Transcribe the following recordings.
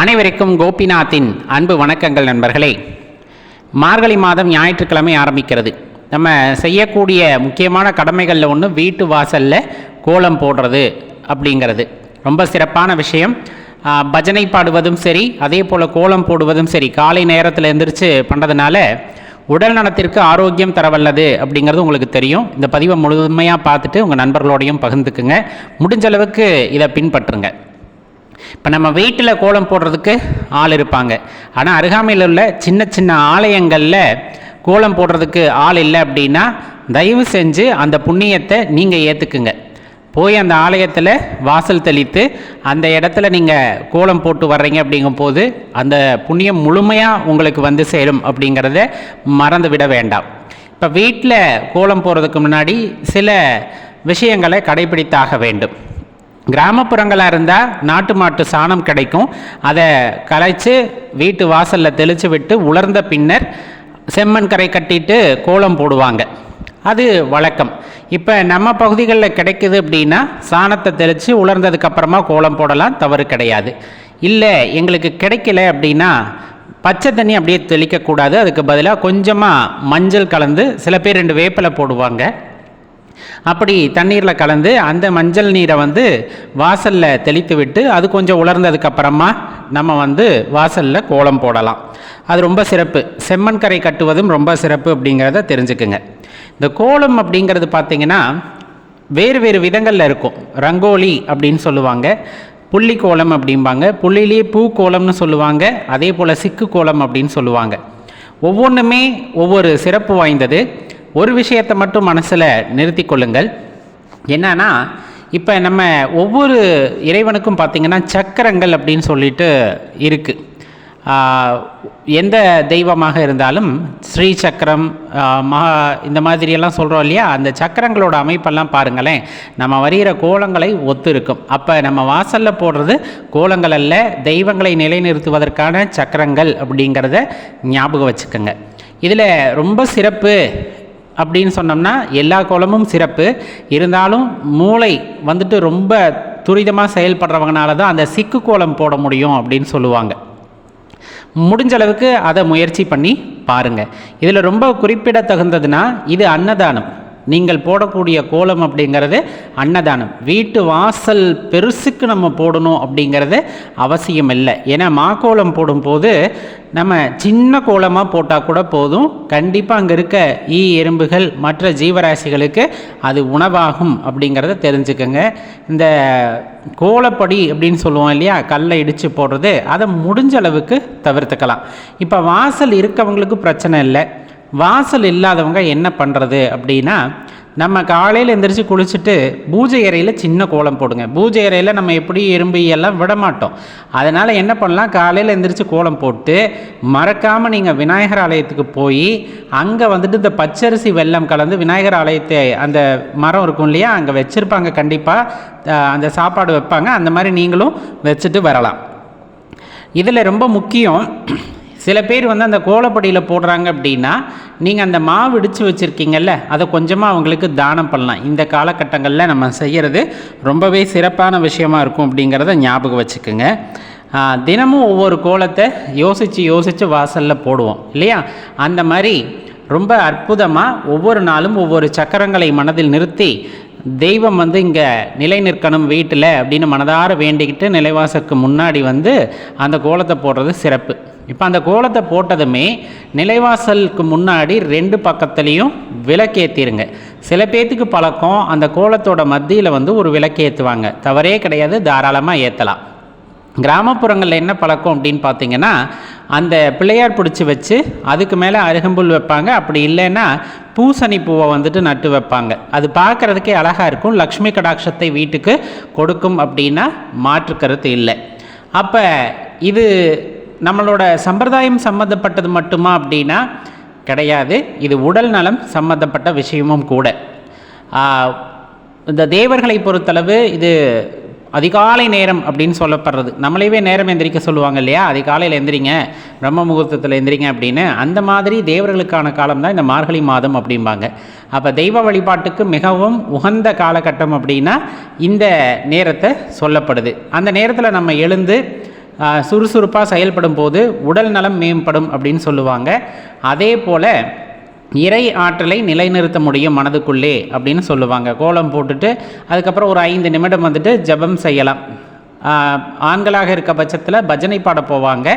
அனைவருக்கும் கோபிநாத்தின் அன்பு வணக்கங்கள் நண்பர்களே. மார்கழி மாதம் ஞாயிற்றுக்கிழமை ஆரம்பிக்கிறது. நம்ம செய்யக்கூடிய முக்கியமான கடமைகளில் ஒன்று வீட்டு வாசலில் கோலம் போடுறது அப்படிங்கிறது. ரொம்ப சிறப்பான விஷயம். பஜனை பாடுவதும் சரி அதே போல் கோலம் போடுவதும் சரி காலை நேரத்தில் எந்திரிச்சு பண்ணுறதுனால உடல் நலத்திற்கு ஆரோக்கியம் தரவல்லது அப்படிங்கிறது உங்களுக்கு தெரியும். இந்த பதிவை முழுமையாக பார்த்துட்டு உங்கள் நண்பர்களோடையும் பகிர்ந்துக்குங்க. முடிஞ்ச அளவுக்கு இதை பின்பற்றுங்க. இப்போ நம்ம வீட்டில் கோலம் போடுறதுக்கு ஆள் இருப்பாங்க. ஆனால் அருகாமையில் உள்ள சின்ன சின்ன ஆலயங்களில் கோலம் போடுறதுக்கு ஆள் இல்லை அப்படின்னா தயவு செஞ்சு அந்த புண்ணியத்தை நீங்கள் ஏற்றுக்குங்க போய் அந்த ஆலயத்தில் வாசல் தெளித்து அந்த இடத்துல நீங்கள் கோலம் போட்டு வர்றீங்க அப்படிங்கும்போது அந்த புண்ணியம் முழுமையாக உங்களுக்கு வந்து சேரும் அப்படிங்கிறத மறந்து விட வேண்டாம். இப்போ வீட்டில் கோலம் போடுறதுக்கு முன்னாடி சில விஷயங்களை கடைபிடித்தாக வேண்டும். கிராமப்புறங்களாக இருந்தால் நாட்டு மாட்டு சாணம் கிடைக்கும். அதை கலைச்சு வீட்டு வாசலில் தெளித்து விட்டு உலர்ந்த பின்னர் செம்மண் கரை கட்டிட்டு கோலம் போடுவாங்க. அது வழக்கம். இப்போ நம்ம பகுதிகளில் கிடைக்குது அப்படின்னா சாணத்தை தெளித்து உலர்ந்ததுக்கப்புறமா கோலம் போடலாம் தவறு கிடையாது. இல்லை எங்களுக்கு கிடைக்கல அப்படின்னா பச்சை தண்ணி அப்படியே தெளிக்கக்கூடாது. அதுக்கு பதிலாக கொஞ்சமாக மஞ்சள் கலந்து சில பேர் ரெண்டு வேப்பிலை போடுவாங்க. அப்படி தண்ணீரில் கலந்து அந்த மஞ்சள் நீரை வந்து வாசலில் தெளித்து விட்டு அது கொஞ்சம் உலர்ந்ததுக்கப்புறமா நம்ம வந்து வாசலில் கோலம் போடலாம். அது ரொம்ப சிறப்பு. செம்மண் கரை கட்டுவதும் ரொம்ப சிறப்பு அப்படிங்கிறத தெரிஞ்சுக்குங்க. இந்த கோலம் அப்படிங்கிறது பார்த்திங்கன்னா வேறு வேறு விதங்களில் இருக்கும். ரங்கோலி அப்படின்னு சொல்லுவாங்க. புள்ளி கோலம் அப்படிம்பாங்க. புள்ளிலேயே பூ கோலம்னு சொல்லுவாங்க. அதே போல் சிக்கு கோலம் அப்படின்னு சொல்லுவாங்க. ஒவ்வொன்றுமே ஒவ்வொரு சிறப்பு வாய்ந்தது. ஒரு விஷயத்தை மட்டும் மனசில் நிறுத்தி கொள்ளுங்கள். என்னன்னா இப்போ நம்ம ஒவ்வொரு இறைவனுக்கும் பார்த்திங்கன்னா சக்கரங்கள் அப்படின்னு சொல்லிட்டு இருக்குது எந்த தெய்வமாக இருந்தாலும் ஸ்ரீ சக்கரம் மகா இந்த மாதிரியெல்லாம் சொல்கிறோம் இல்லையா? அந்த சக்கரங்களோட அமைப்பெல்லாம் பாருங்களேன். நம்ம வரிகிற கோலங்களை ஒத்து இருக்கும் அப்போ நம்ம வாசலில் போடுறது கோலங்கள் அல்ல தெய்வங்களை நிலைநிறுத்துவதற்கான சக்கரங்கள் அப்படிங்கிறத ஞாபகம் வச்சுக்கோங்க. இதில் ரொம்ப சிறப்பு அப்படின்னு சொன்னோம்னா எல்லா கோலமும் சிறப்பு. இருந்தாலும் மூளை வந்துட்டு ரொம்ப துரிதமாக செயல்படுறவங்கனால தான் அந்த சிக்கு கோலம் போட முடியும் அப்படின்னு சொல்லுவாங்க. முடிஞ்ச அளவுக்கு அதை முயற்சி பண்ணி பாருங்கள் இதில் ரொம்ப குறிப்பிடத்தகுந்ததுன்னா இது அன்னதானம். நீங்கள் போடக்கூடிய கோலம் அப்படிங்கிறது அன்னதானம். வீட்டு வாசல் பெருசுக்கு நம்ம போடணும் அப்படிங்கிறது அவசியம் இல்லை. ஏன்னா மாக்கோலம் போடும்போது நம்ம சின்ன கோலமாக போட்டால் கூட போதும். கண்டிப்பாக அங்கே இருக்க ஈ எறும்புகள் மற்ற ஜீவராசிகளுக்கு அது உணவாகும் அப்படிங்கிறத தெரிஞ்சுக்கோங்க. இந்த கோலப்படி அப்படின்னு சொல்லுவோம் இல்லையா கல்லை இடித்து போடுறது அதை முடிஞ்ச அளவுக்கு தவிர்த்துக்கலாம். இப்போ வாசல் இருக்கவங்களுக்கு பிரச்சனை இல்லை. வாசல் இல்லாதவங்க என்ன பண்ணுறது அப்படின்னா நம்ம காலையில் எந்திரிச்சு குளிச்சுட்டு பூஜை அறையில் சின்ன கோலம் போடுங்க. பூஜை அறையில் நம்ம எப்படி எறும்பு எல்லாம் விட மாட்டோம். அதனால் என்ன பண்ணலாம்? காலையில் எந்திரிச்சு கோலம் போட்டு மறக்காமல் நீங்கள் விநாயகர் ஆலயத்துக்கு போய் அங்கே வந்துட்டு இந்த பச்சரிசி வெல்லம் கலந்து விநாயகர் ஆலயத்தை அந்த மரம் இருக்கும் இல்லையா அங்கே வச்சுருப்பாங்க கண்டிப்பாக அந்த சாப்பாடு வைப்பாங்க. அந்த மாதிரி நீங்களும் வச்சுட்டு வரலாம். இதில் ரொம்ப முக்கியம் சில பேர் வந்து அந்த கோலப்படியில் போடுறாங்க அப்படின்னா நீங்கள் அந்த மாவு இடித்து வச்சுருக்கீங்கல்ல அதை கொஞ்சமாக அவங்களுக்கு தானம் பண்ணலாம். இந்த காலகட்டங்களில் நம்ம செய்கிறது ரொம்பவே சிறப்பான விஷயமா இருக்கும் அப்படிங்கிறத ஞாபகம் வச்சுக்கோங்க. தினமும் ஒவ்வொரு கோலத்தை யோசித்து யோசித்து வாசலில் போடுவோம் இல்லையா? அந்த மாதிரி ரொம்ப அற்புதமாக ஒவ்வொரு நாளும் ஒவ்வொரு சக்கரங்களை மனதில் நிறுத்தி தெய்வம் வந்து இங்கே நிலை நிற்கணும் வீட்டில் அப்படின்னு மனதார வேண்டிக்கிட்டு நிலைவாசலுக்கு முன்னாடி வந்து அந்த கோலத்தை போடுறது சிறப்பு. இப்போ அந்த கோலத்தை போட்டதுமே நிலைவாசலுக்கு முன்னாடி ரெண்டு பக்கத்துலேயும் விளக்கேற்றிருங்க சில பேர்த்துக்கு பழக்கம் அந்த கோலத்தோட மத்தியில் வந்து ஒரு விளக்கேற்றுவாங்க தவறே கிடையாது தாராளமாக ஏற்றலாம் கிராமப்புறங்களில் என்ன பழக்கம் அப்படின்னு பார்த்தீங்கன்னா அந்த பிள்ளையார் பிடிச்சி வச்சு அதுக்கு மேலே அருகம்புல் வைப்பாங்க. அப்படி இல்லைன்னா பூசணி பூவை வந்துட்டு நட்டு வைப்பாங்க. அது பார்க்குறதுக்கே அழகாக இருக்கும். லக்ஷ்மி கடாட்சத்தை வீட்டுக்கு கொடுக்கும் அப்படின்னா மாற்று கருத்து இல்லை. அப்போ இது நம்மளோட சம்பிரதாயம் சம்மந்தப்பட்டது மட்டுமா அப்படின்னா கிடையாது. இது உடல் நலம் சம்மந்தப்பட்ட விஷயமும் கூட. இந்த தேவர்களை பொறுத்தளவு இது அதிகாலை நேரம் அப்படின்னு சொல்லப்படுறது. நம்மளையவே நேரம் எந்திரிக்க சொல்லுவாங்க இல்லையா? அதிகாலையில் எந்திரிங்க பிரம்ம முகூர்த்தத்தில் எந்திரிங்க அப்படின்னு. அந்த மாதிரி தேவர்களுக்கான காலம் தான் இந்த மார்கழி மாதம் அப்படிம்பாங்க. அப்போ தெய்வ வழிபாட்டுக்கு மிகவும் உகந்த காலகட்டம் அப்படின்னா இந்த நேரத்தை சொல்லப்படுது. அந்த நேரத்தில் நம்ம எழுந்து சுறுசுறுப்பாக செயல்படும் போது உடல் நலம் மேம்படும் அப்படின்னு சொல்லுவாங்க. அதே போல் இறை ஆற்றலை நிலைநிறுத்த முடியும் மனதுக்குள்ளே அப்படின்னு சொல்லுவாங்க. கோலம் போட்டுட்டு அதுக்கப்புறம் ஒரு ஐந்து நிமிடம் வந்துட்டு ஜெபம் செய்யலாம். ஆண்களாக இருக்க பட்சத்தில் பஜனை பாட போவாங்க.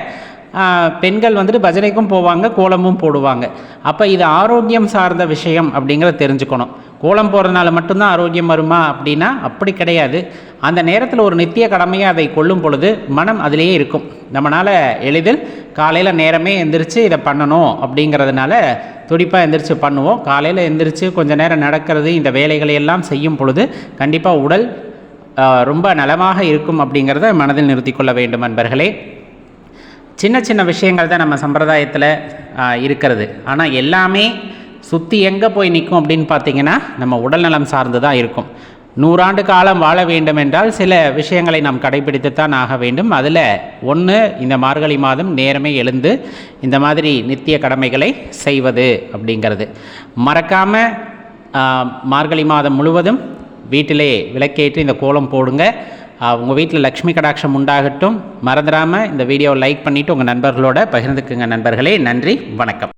பெண்கள் வந்துட்டு பஜனைக்கும் போவாங்க கோலமும் போடுவாங்க. அப்போ இது ஆரோக்கியம் சார்ந்த விஷயம் அப்படிங்கிறத தெரிஞ்சுக்கணும். கோலம் போடுறதுனால மட்டும்தான் ஆரோக்கியம் வருமா அப்படின்னா அப்படி கிடையாது. அந்த நேரத்தில் ஒரு நித்திய கடமையாக அதை கொள்ளும் பொழுது மனம் அதிலேயே இருக்கும். நம்மளால் எளிதில் காலையில் நேரமே எந்திரிச்சு இதை பண்ணணும் அப்படிங்கிறதுனால துடிப்பாக எந்திரிச்சு பண்ணுவோம். காலையில் எந்திரிச்சு கொஞ்சம் நேரம் நடக்கிறது இந்த வேலைகளை எல்லாம் செய்யும் பொழுது கண்டிப்பாக உடல் ரொம்ப நலமாக இருக்கும் அப்படிங்கிறத மனதில் நிறுத்தி கொள்ள வேண்டும் நண்பர்களே சின்ன சின்ன விஷயங்கள் தான் நம்ம சம்பிரதாயத்தில் இருக்கிறது. ஆனால் எல்லாமே சுற்றி எங்கே போய் நிற்கும் அப்படின்னு பார்த்தீங்கன்னா நம்ம உடல்நலம் சார்ந்து தான் இருக்கும். நூறாண்டு காலம் வாழ வேண்டும் என்றால் சில விஷயங்களை நாம் கடைபிடித்துத்தான் ஆக வேண்டும். அதில் ஒன்று இந்த மார்கழி மாதம் நேரமே எழுந்து இந்த மாதிரி நித்திய கடமைகளை செய்வது அப்படிங்கிறது. மறக்காமல் மார்கழி மாதம் முழுவதும் வீட்டிலே விளக்கேற்றி இந்த கோலம் போடுங்க. உங்கள் வீட்டில் லக்ஷ்மி கடாட்சம் உண்டாகட்டும். மறந்துடாமல் இந்த வீடியோவை லைக் பண்ணிவிட்டு உங்கள் நண்பர்களோட பகிர்ந்துக்குங்க நண்பர்களே. நன்றி வணக்கம்.